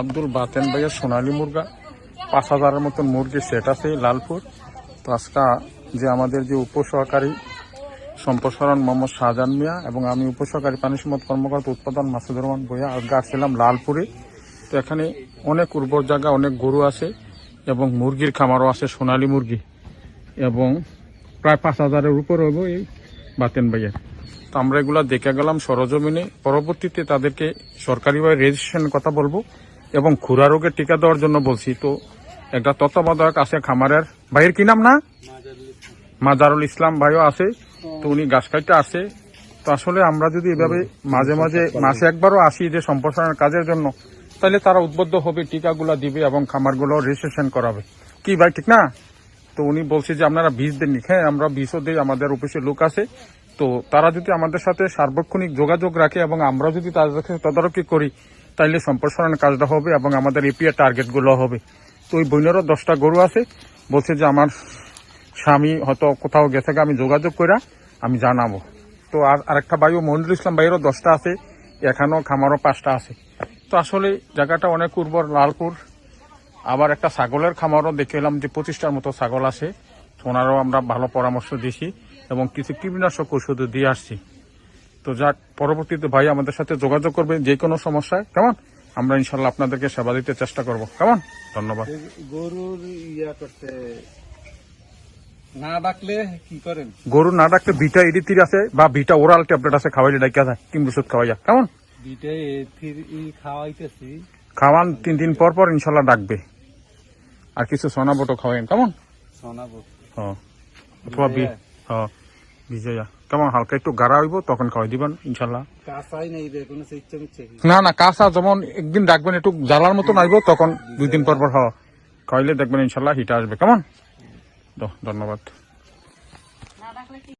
আব্দুল বাতেন ভাইয়ের সোনালী মুরগা। পাঁচ হাজারের মতন মুরগি সেট আছে লালপুর। তো আজকে যে আমাদের যে উপসহকারী সম্প্রসারণ মোহাম্মদ শাহজাহান মিয়া এবং আমি উপসহকারী পানি সম্পদ কর্মকর্তা উৎপাদন মাসুদুর রহমান বইয়া আজকে আসছিলাম লালপুরে। তো এখানে অনেক উর্বর জায়গা, অনেক গরু আছে এবং মুরগির খামারও আছে, সোনালী মুরগি। এবং প্রায় পাঁচ হাজারের উপর হইব এই বাতেন ভাইয়ের তো আমরা এগুলা দেখে গেলাম সরজমিনে। পরবর্তীতে তাদেরকে সরকারিভাবে রেজিস্ট্রেশনের কথা বলব এবং খুরা রোগের টিকা দেওয়ার জন্য বলছি। তো একটা তত্ত্বাবধায়ক আছে খামারের। ভাইয়ের কি নাম না? মাজারুল ইসলাম ভাইও আছে। তো উনি গাছ কাটতে আছে তো আসলে আমরা যদি এভাবে মাঝে মাঝে মাসে একবারও আসি যে সম্প্রসারণের কাজের জন্য, তাহলে তারা উদ্বুদ্ধ হবে, টিকাগুলা দিবে এবং খামারগুলো রেজিস্ট্রেশন করাবে। কি ভাই, ঠিক না? তো উনি বলছে যে, আপনারা বীজ দেননি হ্যাঁ আমরা বীজও দিই, আমাদের অফিসে লোক আছে। তো তারা যদি আমাদের সাথে সার্বক্ষণিক যোগাযোগ রাখে এবং আমরা যদি তাদের তদারকি করি, তাইলে সম্প্রসারণের কাজটা হবে এবং আমাদের এপিআর টার্গেটগুলো হবে। তো ওই বইনেরও দশটা গরু আছে। বলছে যে, আমার স্বামী হয়তো কোথাও গেছে আমি যোগাযোগ করে আমি জানাব। তো আর আরেকটা ভাইও, মনিরুল ইসলাম ভাইয়েরও দশটা আছে। এখানেও খামারও পাঁচটা আছে। তো আসলে জায়গাটা অনেক উর্বর, লালপুর। আবার একটা ছাগলের খামারও দেখে এলাম যে পঁচিশটার মতো ছাগল আছে। ওনারও আমরা ভালো পরামর্শ দিছি এবং কিছু কীটনাশক ওষুধও দিয়ে আসছি। তো যাক পরবর্তীতে ভাই আমাদের সাথে যোগাযোগ করবেন যে কোনো সমস্যায়। কেমন? আমরা ইনশাল্লাহ আপনাদেরকে সেবা দিতে চেষ্টা করব। কেমন? ধন্যবাদ। গরুর ইয়া করতে না ডাকলে কি করেন? গরু না ডাকলে ভিটা ইডিতির আছে বা ভিটা ওরাল ট্যাবলেট আছে খাওয়াইলে ডাকিয়া যায় কিংবা ওষুধ খাওয়াইয়া। কেমন? বিটে খাওয়াইতেছি। খাওয়ান তিন দিন পর পর ইনশাল্লাহ ডাকবে। আর কিছু সোনা বটো খাওয়াই কেমন? শোনাবো হ্যাঁ। অথবা বি হ্যাঁ বিজয়া। কেমন হালকা একটু গাড়া হইব তখন খাওয়াই দিবেন ইনশাল্লাহ। না না কাঁচা যেমন একদিন ডাকবেন একটু জ্বালার মতন আইব তখন দুই দিন পর পর হ খাওয়াইলে দেখবেন ইনশাল্লাহ হিটা আসবে। কেমন? ধন্যবাদ।